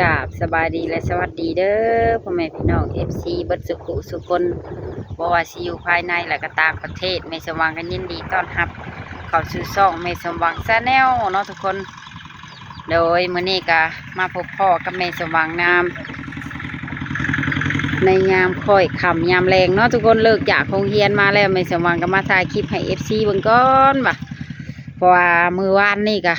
กราบสบายดีและสวัสดีเด้อพ่อแม่พี่น้อง FC เบิดสุขุสุคนบวาสิอยู่ภายในและก็ต่างประเทศไม่สวังกันยินดีต้อนรับเข้าสู่ช่องไม่สวังซาแนลเนาะทุกคน โดยมื้อนี้ก็มาพบพ่อกับแม่สวังนามในยามค่อยคำยามแรงเนาะทุกคนเลิกจากโรงเรียนมาแล้วแม่สวังก็มาถ่ายคลิปให้ FC เบิ่งก่อนบ่ะเพราะว่ามื้อวานนี่ก็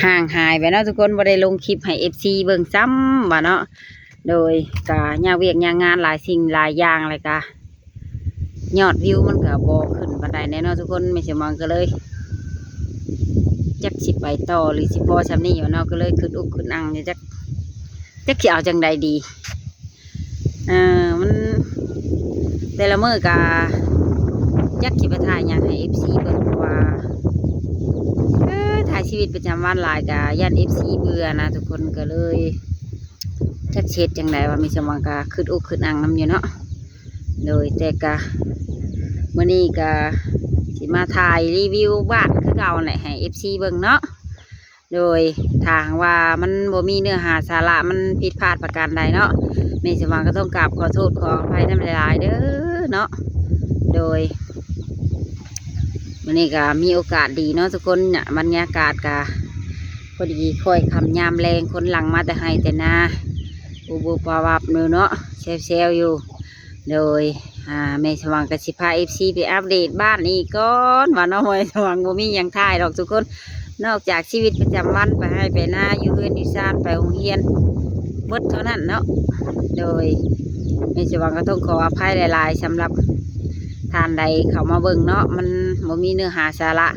ห่างหายไปเนาะทุกคนบ่ได้ลงคลิปให้ FC เบิ่งซ้ำว่เนาะโดยกะยาเวียกยางงานหลายสิ่งหลายอย่างเลยกะยอดวิวมันก็บ่ขึ้นปานใดแน่เนาะทุกคนไม่ใช่มองก็เลยจักสิไปต่อหรือสิพอซำนี้อยู่เนาะก็เลยขึ้นอุกขึ้นอังอยู่จักจักสิเอาจังใดดีเอ่อมันแต่ละมื้อกะจักสิไปถ่ายหยังให้เบิ่งเพราะว่า เอ้ยถ่าย ชีวิตประจำวันหลายกะย่านเอฟซีเบื่อนะทุกคนก็เลยจักเช็ดจังไดว่ามีสมองกะขึ้นอกขึ้นอังน้ำอยู่เนาะโดยแต่กะมื่อนี้กะสิมาถ่ายรีวิวบ้านคือเก่าแหละให้เอฟซีเบิ่งเนาะโดยทางว่ามันบ่มีเนื้อหาสาระมันผิดพลาดประการใดเนาะแม่สมองก็ต้องกราบขอโทษขออภัยน้ำหลายๆเด้อเนาะโดย วันนี้ก็มีโอกาสดีเนาะทุกคนเนี่ยบรรยากาศก็พอดีค่อยคำยามแรงคนหลังมาแต่ให้แต่นาบูบูปาวับเนื้อเนาะเซลเซลอยู่ โดยอ่าแม่สว่างกสิพาเอฟซีไปอัปเดตบ้านอีกก่อนว่าเนาะแม่สว่างบ่มียังท่ายดอกทุกคน นอกจากชีวิตประจำวันไปให้ไปหน้าอยู่เฮือนอยู่ซานไปโรงเรียนเบิดเท่านั้นเนาะโดยแม่สว่างก็ต้องขออภัยหลาย ๆสำหรับทานใดเขามาเบิ่งเนาะมัน บ่มีเนื้อหาสาระ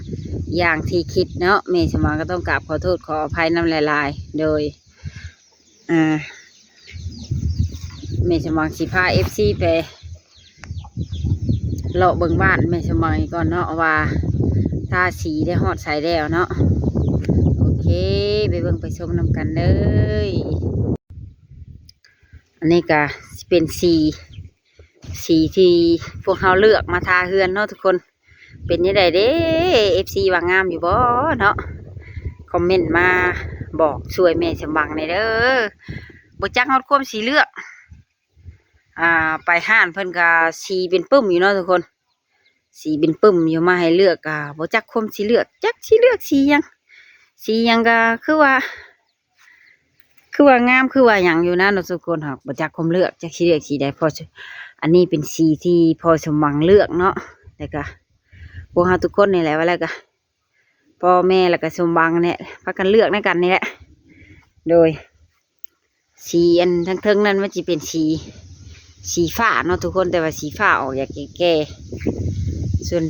อย่างที่คิดเนาะเมสมองก็ต้องกราบขอโทษขออภัยน้ำลายๆ โดยอ่าเมสมองสิพาเอฟซีไปเลาะเบิ่งบ้านเมสมองก่อนเนาะว่าทาสีได้ฮอดใส่แล้วเนาะโอเคไปเบิ่งไปชมนำกันเลยอันนี้ก็เป็นสีสีที่พวกเราเลือกมาทาเฮือนเนาะทุกคน เป็นยังไงเด้เอฟซีว่างามอยู่บ่เนาะคอมเมนต์มาบอกช่วยแม่สมบังในเด้อบจักฮอดควมสีเลือกอ่าไปห้านเพิ่นก็สีเป็นปึ้มอยู่เนาะทุกคน สีเป็นปึ้มอยู่มาให้เลือกอ่าบจักควมสีเลือก จักสีเลือกสียังสียังก็คือว่า คือว่างามคือว่าหยังอยู่นะเนาะทุกคนค่ะบ่จักควมเลือกจักสีเลือกสีใดพออันนี้เป็นสีที่พอสมหวังเลือกเนาะแล้วก็ พวกเราทุกคนนี่แหละว่าแล้วก็พ่อแม่แล้วก็สมหวังเนี่ยพากันเลือกในกันนี่แหละ โดย สีอันทั้งเทิงนั้นมันจะเป็นสี สีฟ้าเนาะทุกคนแต่ว่าสีฟ้าออกอยากแก่ๆส่วน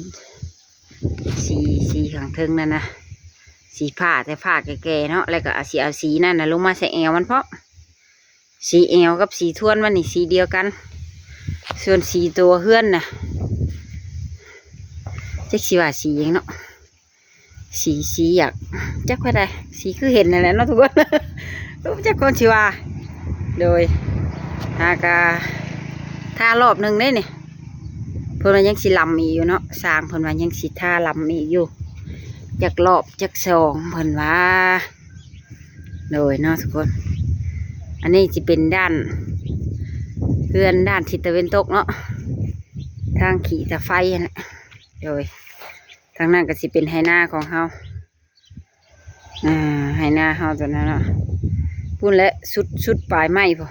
สีสีข้างเทิงนั่นนะสีผ้าแต่ผ้าแก่ๆเนาะแล้วก็เอาสีเอาสีนั่นนะลงมาใส่แอวมันเพราะสีแอวกับสีทวนมันนี่สีเดียวกัน ส่วนสีตัวเฮือนน่ะ จักสีว่าสีหยังเนาะสีสีอยากจักว่าใดสีคือเห็นนั่นแหละเนาะทุกคนรู้จักคนสีว่าโดยหากาท่ารอบหนึ่งได้เนี่ยเพิ่นว่ายังสิลำอีอยู่เนาะสร้างเพิ่นว่ายังสิท่าลำอีอยู่จักรอบจักสองเพิ่นว่าโดยเนาะทุกคน อันนี้จะเป็นด้านเพื่อนด้านทิศตะเวนตกเนาะทางขี่ตะไฟนะโดย ทางนั้นก็สิเป็นไหหน้าของเฮาอ่าไหหน้าเฮาตัวนั้นเนาะพุ่นและสุดสุดปลายไม้พอ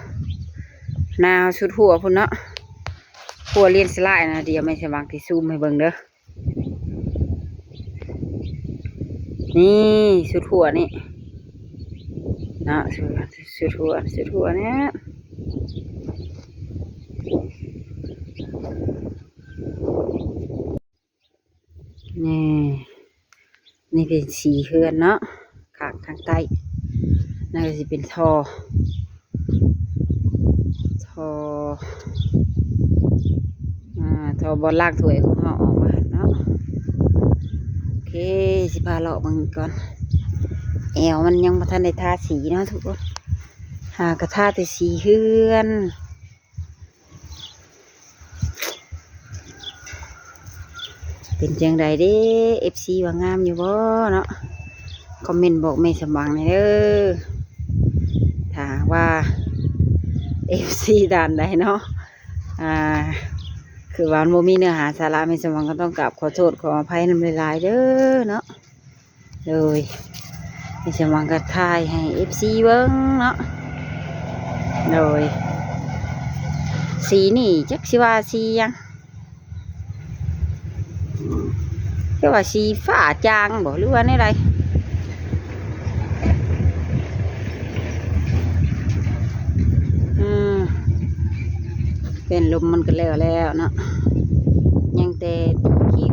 หน้าสุดหัวพุ่นเนาะหัวเลียนสลายนะเดี๋ยวไม่สว่างที่ซูมให้เบิ่งเด้อนี่สุดหัวนี่เนาะสุดสุดหัวสุดหัวเนี่ย นี่ นี่เป็นสีเฮือนเนาะขางทางใต้น่าจะเป็นทอทออ่าทอบอลลากถวยของเขาออกมาเนาะโอเคสิพาเลาะบังก่อนแอวมันยังมาทันได้ทาสีเนาะทุกคนหากระทาแต่สีเฮือน เป็นจังใดเด้เอฟซีว่างามอยู่บ่เนาะคอมเมนต์บอกไม่สมหวังหน่อยเด้อถากว่าเอฟซีด่านใดเนาะอ่าคือว่ามันบ่มีเนื้อหาสาระไม่สมองก็ต้องกราบขอโทษขออภัยน้ำลายเด้อเนาะเลยไม่สมองก็ทายให้เอฟซีเบิ้งเนาะเลยสีนี่จักสิว่าสียัง เรียกว่าสีฟ้าจางบ่หรือว่าในไรอืมเป็นลมมันก็แล้วแล้วเนาะยังแต่คิ้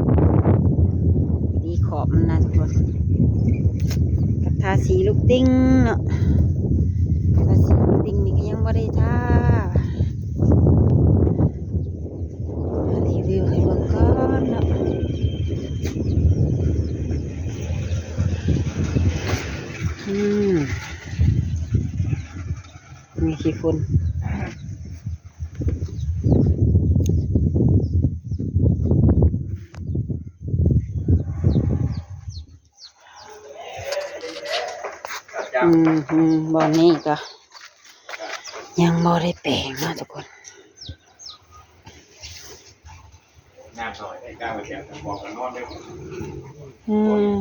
ดีขอบมันนะทุกคนกระทาสีลูกติ้งเนาะทาสีลูกติ้งนี่ก็ยังไม่ได้ทามารีวิวให้เบิ่งก่อนเนาะอืมมีขี้ ฝุ่นอืมอืมบอนนี้ก็ ยังบ่ได้แปลงเนาะทุกคนหน้าซอยไอ้ก้าวมาแถวทางบอกกันนอนได้หมดอืม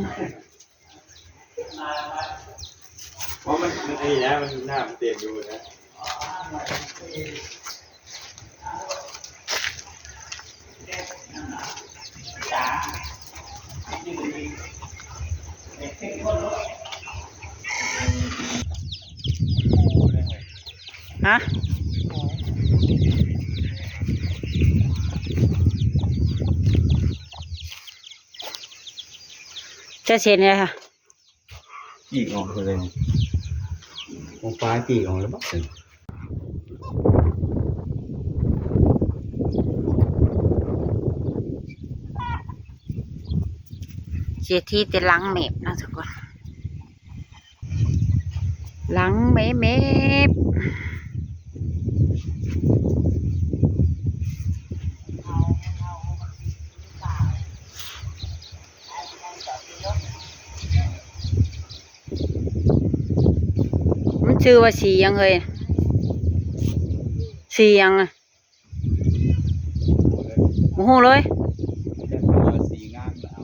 เพราะมันมันไอ้นะมันหน้ามันเต็มอยู่นะ ฮะจะเช็ดเนี่ยค่ะจีกออกเลยมองฟ้าจีกออกแล้วบ้าง สียที่แต่หลังเมบนะทุกคนหลังเมบเมบมันชื่อว่าสียังเลยสียังอะโอ้โหเลย สีงามแล้ว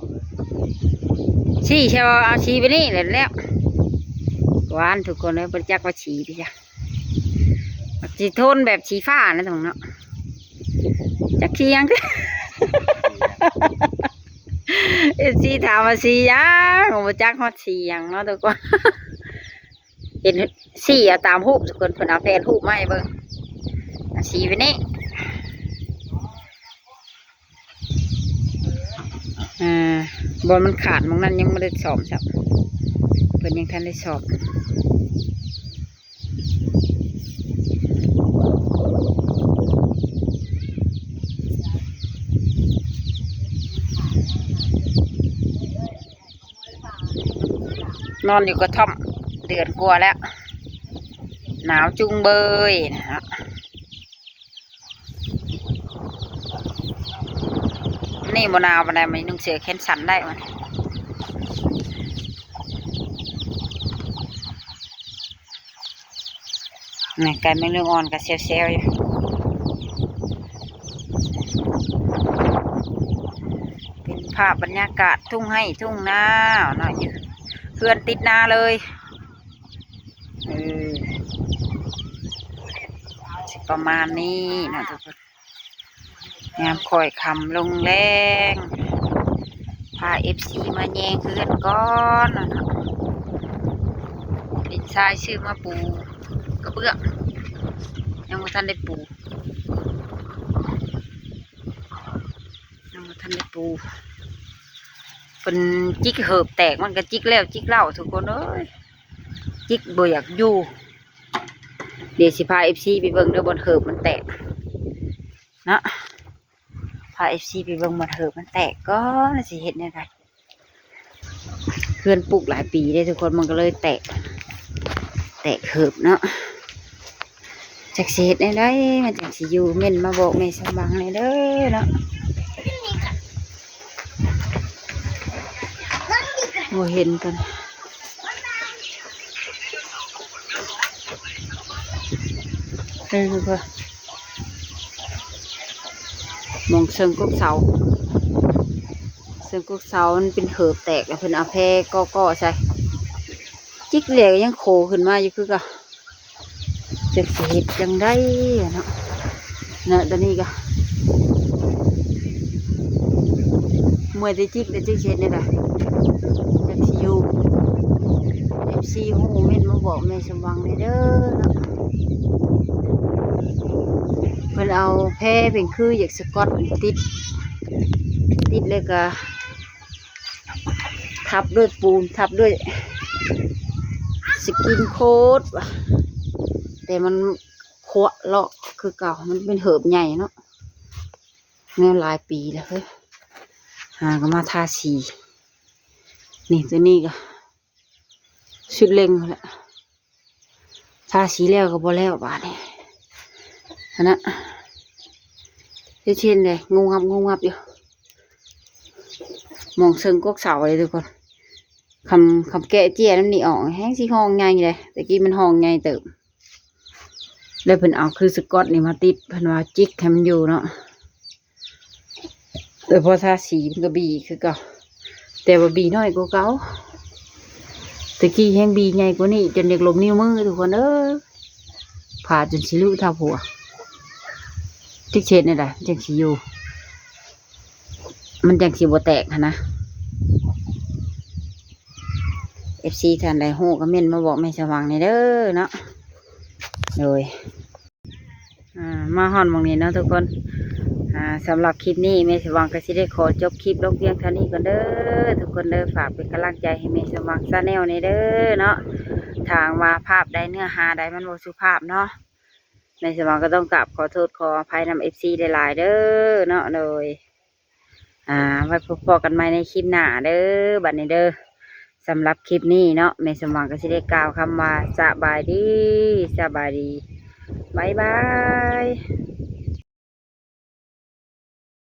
ชี้ใช่ป่ะเอาชี้ไปนี่เลยแล้วหวานทุกคนเลยบริจักว่าชี้พี่จ้ะสีโทนแบบสีฟ้านะตรงเนาะจักชี้ยังเอซีถามว่าสียังผมบริจักฮอดสียังเนาะทุกคนเห็นสีอะตามรูปทุกคนเพิ่นเอาแฟนรูปมาให้เบิ่งเอาสีไปนี่ อ่าบอลมันขาดมองนั้นยังไม่ได้สอบครับเพิ่นยังทันได้สอบนอนอยู่กระท่อมเดือนกลัวแล้ว หนาวจุงเบยนะฮะ นี่บหนาวบันไดมันนุ่งเสือแขนสันได้มันนี่ไก่ไม่เรื่องอ่อนกับเซลเซลอยู่เป็นภาพบรรยากาศทุ่งให้ทุ่งนาหน่อยอยู่เพื่อนติดนาเลยเออประมาณนี้นะทุกคน ยามคอยคำลงแรงพาเอฟซีมาแยงเพื่อนก้อนนะเนาะดินทรายชื่อมาปูกระเบื้องยังไม่ทันได้ปูยังไม่ทันได้ปูเป็นจิกเหิบแตกมันก็จิกแล้วจิกเล่าทุกคนเอ้ยจิกบ่อยากอยู่เดี๋ยวสิพาเอฟซีไปเบิ่งเด้อบนเหิบมันแตกนะ พาเอฟซีไปเบิ่งบนเหิบมันแตกก็น่าสิเห็นยังไงเพื่อนปลูกหลายปีได้ทุกคนมันก็เลยแตก แตกเหิบเนาะจากสิเห็ดได้ได้มันจากสิอยู่เม่นมาบอกแม่สบังเลยเด้อเนาะโมเห็นกันเฮ้ยเพื่อน มองเชิงกุกเสาเชิงกุกเสามันเป็นเหิบแตกแล้วเพิ่นเอาแพรก็ก็ใช่จิกเหลกยังโคขึ้นมาอยู่คือก็จะสิเฮ็ดจังได้เนาะเนาะตอนนี้ก็มวยได้จิกได้จิกเช็ดนี่แหละจักสิอยู่เอฟซีหูเม่นมาบอกแม่สมวังเลยเด้อเนาะเพิ่นเอา แพร่เป็นคืออยากสกอตติด ติดเลยก็ ทับด้วยปูนทับด้วย สกินโคดแต่มันขวะเลาะคือเก่ามันเป็นเหิบใหญ่เนาะแนวหลายปีแล้วเฮ้ยหาก็มาทาสีนี่ตัวนี้ก็ชุดเล็งแหละทาสีแล้วก็บ่แล้วบาดนี่อันนั้ เฮ็ดเช่นเลยงูงับงูงับอยู่มองเชิงกกเสาเลยทุกคนคำคำแกะเจี้ยน้ำนี่ออกแห้งสีห้องไงเลยแต่กี้มันห้องไงเติบเลยเพิ่นเอาคือสกอตนี่มาติดเพิ่นว่าจิกให้มันอยู่เนาะแต่พอทาสีมันก็บีคือเก่าแต่ว่าบีน้อยกว่าเก่าตะกี้แห้งบีใหญ่กว่านี้จนเด็กลมนิ้วมือทุกคนเออผ่าจนสิลุท่าผัว ทิกเชนนี่แหละจังสิอยู่ มันจังสิบ่แตกนะเอฟซีท่านใดโหก็เม่นมาบอกแม่สว่างในเด้อเนาะโดยอ่ามาฮอนหมองนี้เนาะทุกคนสำหรับคลิปนี้เมสว่างก็สิได้ขอจบคลิปลงเพียงเท่านี้ก่อนเด้อทุกคนเด้อฝากเป็นกำลังใจให้เมสว่างซาแนลในเด้อเนาะทางว่าภาพใดเนื้อหาใดมันโมสุภาพเนาะ ในสมองก็ต้องกราบขอโทษขออภัยนำเอฟซีหลายๆเด้อเนาะโดยอ่าไว้พบกันใหม่ในคลิปหน้าเด้อบัดนี้เด้อสำหรับคลิปนี้เนาะเมสว่างก็สิได้กล่าวคำว่าสบายดีสบายดีบายบาย